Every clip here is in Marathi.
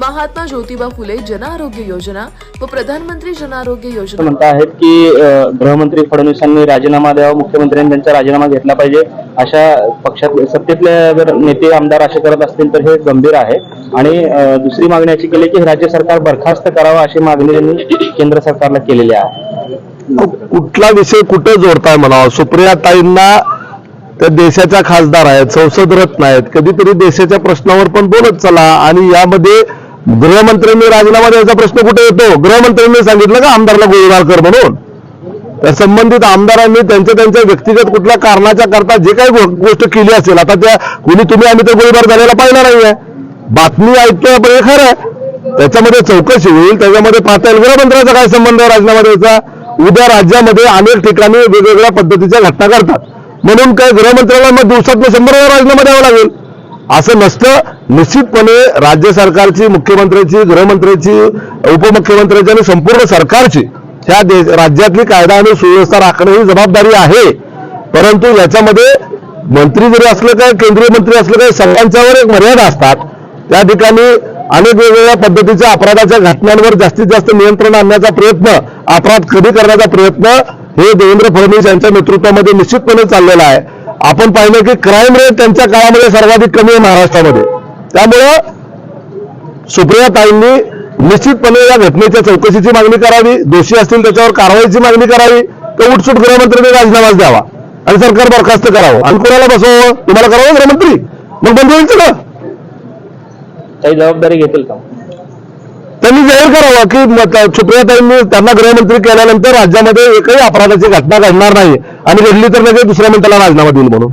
महात्मा ज्योतिबा फुले जन आरोग्य योजना व प्रधानमंत्री जन आरोग्य असं योजना म्हणत आहेत की गृहमंत्री फडणवीसांनी राजीनामा द्यावा मुख्यमंत्र्यांनी त्यांचा राजीनामा घेतला पाहिजे. अशा पक्षात सत्तेतले जर नेते आमदार असे करत असतील तर हे गंभीर आहे. आणि दुसरी मागणी अशी केली की राज्य सरकार बरखास्त करावं अशी मागणी त्यांनी केंद्र सरकारला केलेली आहे. कुठला विषय कुठे जोडताय मला सुप्रिया ताईंना त्या देशाच्या खासदार आहेत संसद रत्न आहेत. कधीतरी देशाच्या प्रश्नावर पण बोलत चला आणि यामध्ये गृहमंत्र्यांनी राजीनामा द्यायचा प्रश्न कुठे येतो? गृहमंत्र्यांनी सांगितलं का आमदारला गोळीबार कर म्हणून? त्या संबंधित आमदारांनी त्यांच्या त्यांच्या व्यक्तिगत कुठल्या कारणाच्या करता जे काही गोष्ट केली असेल आता त्या कुणी तुम्ही आम्ही तर गोळीबार झालेला पाहिला नाहीये. बातमी ऐकतोय आपण हे खरं आहे. त्याच्यामध्ये चौकशी होईल त्याच्यामध्ये पाहता येईल. गृहमंत्र्याचा काय संबंध आहे राजीनामा द्यायचा? उद्या राज्यामध्ये अनेक ठिकाणी वेगवेगळ्या पद्धतीच्या घटना करतात म्हणून काय गृहमंत्र्याला मग दिवसात शंभर वेळा राजीनामा द्यावा लागेल. असं नसतं. निश्चितपणे राज्य सरकारची मुख्यमंत्र्याची गृहमंत्र्याची उपमुख्यमंत्र्याची आणि संपूर्ण सरकारची ह्या देश राज्यातली कायदा आणि सुव्यवस्था राखणं ही जबाबदारी आहे. परंतु याच्यामध्ये मंत्री जरी असलं काय केंद्रीय मंत्री असलं काय सगळ्यांच्यावर एक मर्यादा असतात. त्या ठिकाणी अनेक वेगवेगळ्या पद्धतीच्या अपराधाच्या घटनांवर जास्तीत जास्त नियंत्रण आणण्याचा प्रयत्न अपराध कमी करण्याचा प्रयत्न हे देवेंद्र फडणवीस यांच्या नेतृत्वामध्ये निश्चितपणे चाललेला आहे. आपण पाहिलं की क्राईम रेट त्यांच्या काळामध्ये सर्वाधिक कमी आहे महाराष्ट्रामध्ये. त्यामुळं सुप्रिया ताईंनी निश्चितपणे या घटनेच्या चौकशीची मागणी करावी दोषी असतील त्याच्यावर कारवाईची मागणी करावी तर उठसूट गृहमंत्र्यांनी राजीनामाच द्यावा आणि सरकार बरखास्त करावं. आणि कोणाला बसवावं? तुम्हाला करावं गृहमंत्री? मग बंद होईल सगळं काही जबाबदारी घेतील का? त्यांनी जाहीर करावं की सुप्रियाताईंनी त्यांना गृहमंत्री केल्यानंतर राज्यामध्ये एकही अपराधाची घटना घडणार नाही. आणि घडली तर लगेच दुसऱ्या मिनिटाला राजीनामा देईल म्हणून.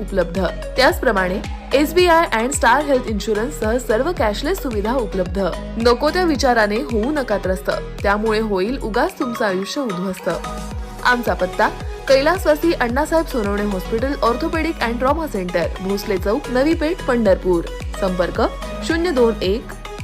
उपलब्ध. त्याचप्रमाणे SBI and star health insurance सह सर्व कॅशलेस सुविधा उपलब्ध. नको त्या विचाराने होऊ नका त्रस्त त्यामुळे होईल उगाच तुमचं आयुष्य उद्ध्वस्त. आमचा पत्ता कैलासवासी Annasaheb Sonawane hospital orthopaedic and trauma centre Bhosale चौक नवी पेठ पंढरपूर. संपर्क शून्य दोन एक